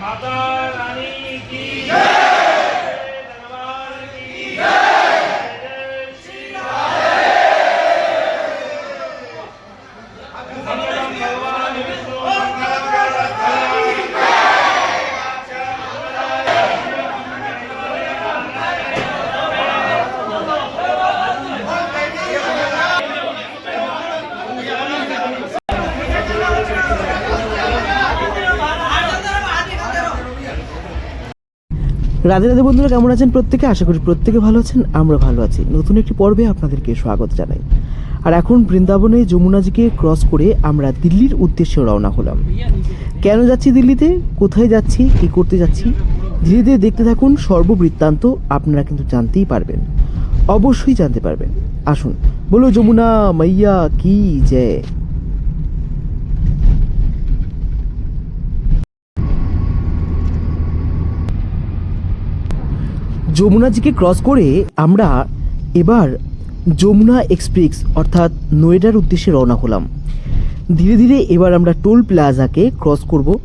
মাতা রানী কি রাধে রাধে বন্ধুরা, কেমন আছেন প্রত্যেকে? আশা করি প্রত্যেকে ভালো আছেন, আমরা ভালো আছি। নতুন একটি পর্বে আপনাদেরকে স্বাগত জানাই। আর এখন বৃন্দাবনে যমুনাজিকে ক্রস করে আমরা দিল্লির উদ্দেশ্যে রওনা হলাম। কেন যাচ্ছি দিল্লিতে? কোথায় যাচ্ছি? কী করতে যাচ্ছি? ধীরে ধীরে দেখতে থাকুন সর্ববৃত্তান্ত, আপনারা কিন্তু জানতেই পারবেন। অবশ্যই জানতে পারবেন। আসুন, বলো যমুনা, মাইয়া, কি, জয়। যমুনাজিকে ক্রস করে আমরা এবার যমুনা এক্সপ্রেস অর্থাৎ নয়ডার উদ্দেশ্যে রওনা হলাম। ধীরে ধীরে এবার আমরা টোল প্লাজাকে ক্রস করব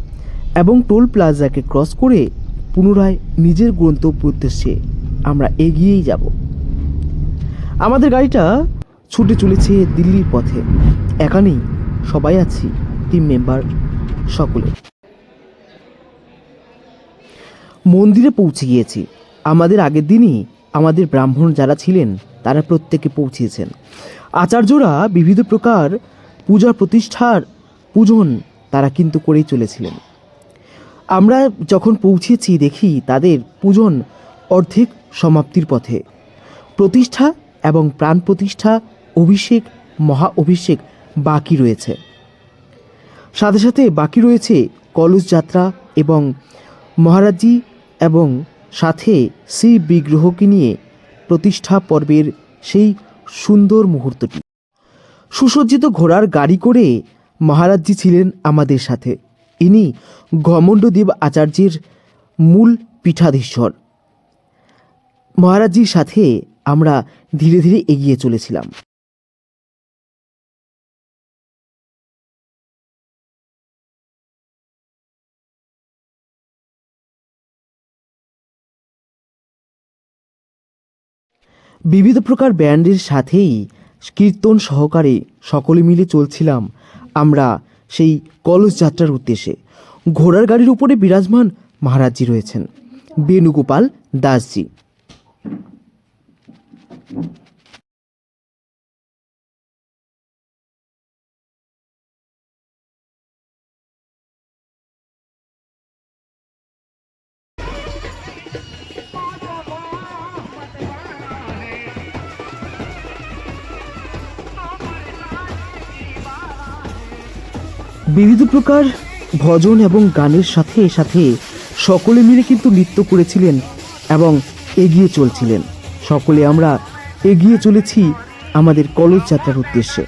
এবং টোল প্লাজাকে ক্রস করে পুনরায় নিজের গন্তব্য উদ্দেশ্যে আমরা এগিয়েই যাব। আমাদের গাড়িটা ছুটে চলেছে দিল্লির পথে। এখানেই সবাই আছি টিম মেম্বার সকলে। মন্দিরে পৌঁছে গিয়েছি। আমাদের আগের দিনই আমাদের ব্রাহ্মণ যারা ছিলেন, তারা প্রত্যেকে পৌঁছিয়েছেন আচার্যরা বিবিধ প্রকার পূজা প্রতিষ্ঠার পূজন তারা কিন্তু করেই চলেছিলেন। আমরা যখন পৌঁছেছি, দেখি তাদের পূজন অর্ধেক সমাপ্তির পথে। প্রতিষ্ঠা এবং প্রাণ প্রতিষ্ঠা, অভিষেক, মহা অভিষেক বাকি রয়েছে। সাথে সাথে বাকি রয়েছে কলস যাত্রা এবং মহারাজজি এবং সাথে শ্রী বিগ্রহকে নিয়ে প্রতিষ্ঠা পর্বের সেই সুন্দর মুহূর্তটি। সুসজ্জিত ঘোড়ার গাড়ি করে মহারাজজি ছিলেন আমাদের সাথে। ইনি ঘমণ্ডদেব আচার্যের মূল পীঠাধীশ্বর। মহারাজজির সাথে আমরা ধীরে ধীরে এগিয়ে চলেছিলাম। বিবিধ প্রকার ব্যান্ডের সাথেই কীর্তন সহকারে সকলে মিলে চলছিলাম আমরা সেই কলস যাত্রার উদ্দেশ্যে। ঘোড়ার গাড়ির উপরে বিরাজমান মহারাজজি রয়েছেন। বেণুগোপাল দাসজি। বিবিধ প্রকার ভজন এবং গানের সাথে সাথে সকলে মিলে কিন্তু নৃত্য করেছিলেন এবং এগিয়ে চলছিলেন। সকলে আমরা এগিয়ে চলেছি আমাদের কলেজ যাত্রার উদ্দেশ্যে।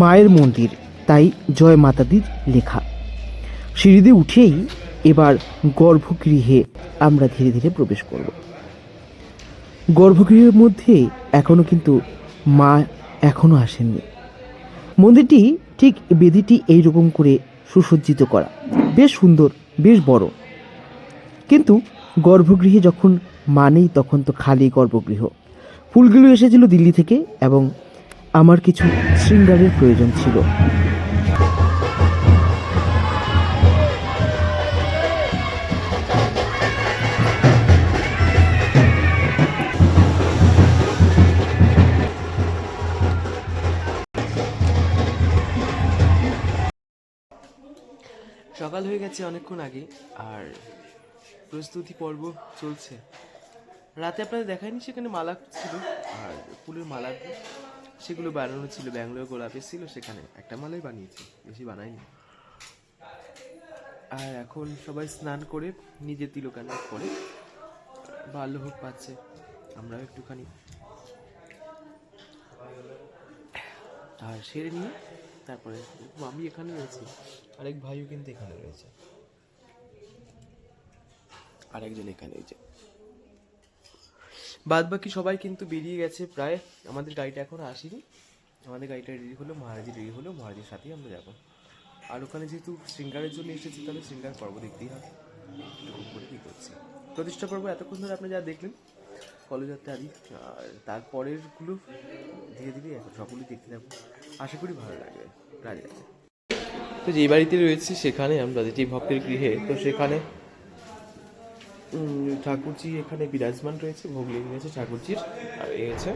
মায়ের মন্দির, তাই জয় মাতাদির লেখা। সিঁড়িতে উঠেই এবার গর্ভগৃহে আমরা ধীরে ধীরে প্রবেশ করব। গর্ভগৃহের মধ্যে এখনও কিন্তু মা এখনও আসেননি। মন্দিরটি ঠিক বেদিটি এইরকম করে সুসজ্জিত করা। বেশ সুন্দর, বেশ বড়। কিন্তু গর্ভগৃহে যখন মা নেই, তখন তো খালি গর্ভগৃহ। ফুলগুলো এসেছিল দিল্লি থেকে এবং আমার কিছু শৃঙ্গারের প্রয়োজন ছিল। সকাল হয়ে গেছে অনেকক্ষণ আগে, আর প্রস্তুতি পর্ব চলছে। রাতে আপনাদের দেখায়নি সেখানে মালা ছিল, আর ফুলের মালা সেগুলো বানানো ছিল, ব্যাঙ্গালোর গোলাপের ছিল, সেখানে একটা মালাই বানিয়েছি, বেশি বানাইনি। আর এখন সবাই স্নান করে নিজের তিলকান করে ভালো হোক পাচ্ছে, আমরাও একটুখানি। আর সেরে নিয়ে তারপরে আমি এখানে রয়েছি। আরেক ভাইও কিন্তু এখানে রয়েছে। আরেকজন এখানে যে। বাদ বাকি সবাই কিন্তু বেরিয়ে গেছে প্রায়। আমাদের গাড়িটা এখন আসেনি। আমাদের গাড়িটা রেডি হলো মহারাজি রেডি হলো মহারাজির সাথেই আমরা যাব। আর ওখানে যেহেতু শৃঙ্গারের জন্য এসেছি তাহলে শৃঙ্গার পর্ব দেখতেই হবে। করে কী করছি। প্রতিষ্ঠা পর্ব এতক্ষণ ধরে আপনি যা দেখলেন কলেজাত্রা তারিখ আর তারপরেরগুলো ধীরে ধীরে এখন সকলেই দেখতে থাকব আশা করি ভালো লাগবে। রাজি আছে। তো যে বাড়িতে রয়েছি সেখানে আমরা যেটি ভক্তের গৃহে, তো সেখানে ঠাকুরজি এখানে বিরাজমান রয়েছে, ভোগ লেগে গেছে ঠাকুরজির, আর এ হচ্ছে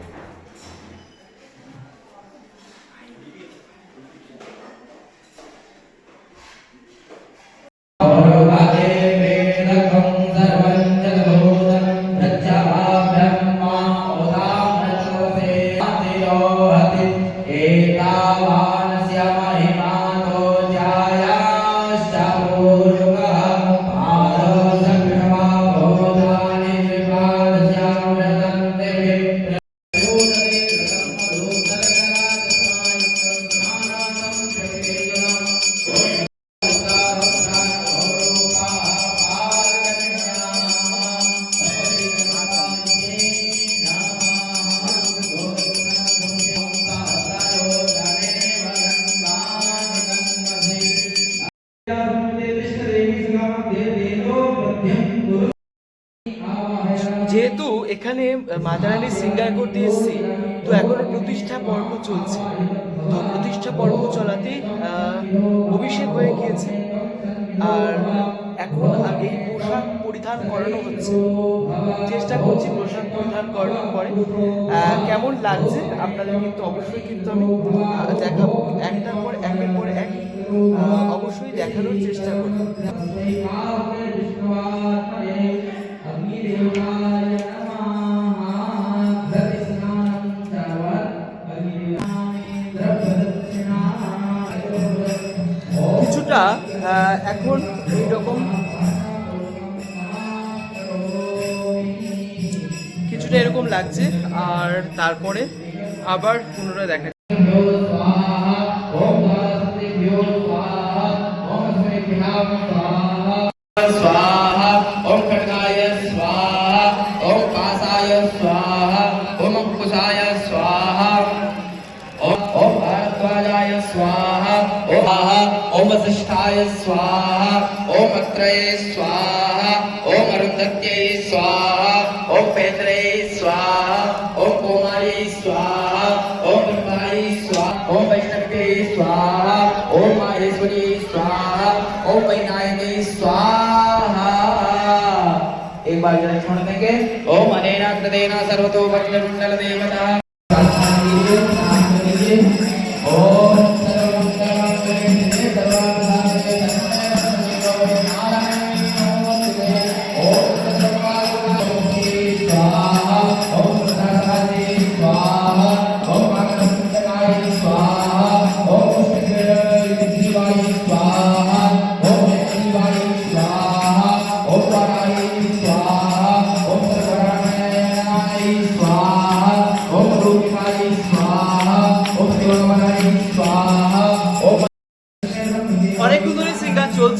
যেহেতু এখানে মাদারানির সিঙ্গার করতে এসেছি, তো এখনও প্রতিষ্ঠা পর্ব চলছে। তো প্রতিষ্ঠা পর্ব চলাতে অভিষেক হয়ে গিয়েছে। আর এখন আগে পোশাক পরিধান করানো হচ্ছে। চেষ্টা করছি পোশাক পরিধান করানোর পরে। কেমন লাগছে? আপনাদের কিন্তু অবশ্যই কিন্তু আমি দেখাবো। একটার পর একের পর এক অবশ্যই দেখানোর চেষ্টা করব। কিছুটা এরকম লাগছে আর তারপরে আবার পুনরায় দেখা स्वाहा ओम खड्गाय स्वाहा ओम पासाय स्वाहा ओम अंकुशाय स्वाहा ओम ओम भारद्वाजाय स्वाहा ओम आहा ओम वसिष्ठाय स्वाहा ओम अत्रये स्वाहा ओम अरुंधत्यै स्वाहा ओम पेत्रे ओम वैनायके स्वाहा एक बार जरा छोड़ देंगे ओम अनेना कृतेना सर्वतो वज्रमंडल देवता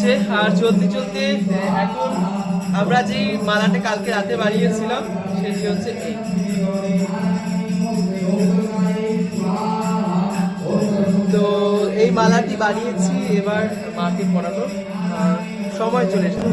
চলছে আর চলতে চলতে এখন আমরা যে মালাটা কালকে রাতে বানিয়েছিলাম, সেটি হচ্ছে এই তো এই মালাটি বাড়িয়েছি এবার মাকে পড়ানো সময় চলে এসেছে।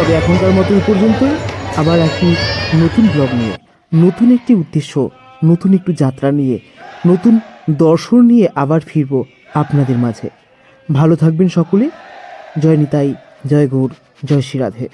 তবে এখনকার মতো এই পর্যন্ত আবার একটি নতুন ব্লগ নিয়ে, নতুন একটি উদ্দেশ্য, নতুন একটু যাত্রা নিয়ে, নতুন দর্শন নিয়ে আবার ফিরব আপনাদের মাঝে। ভালো থাকবেন সকলে। জয় নিতাই, জয় গৌর, জয় শ্রী রাধে।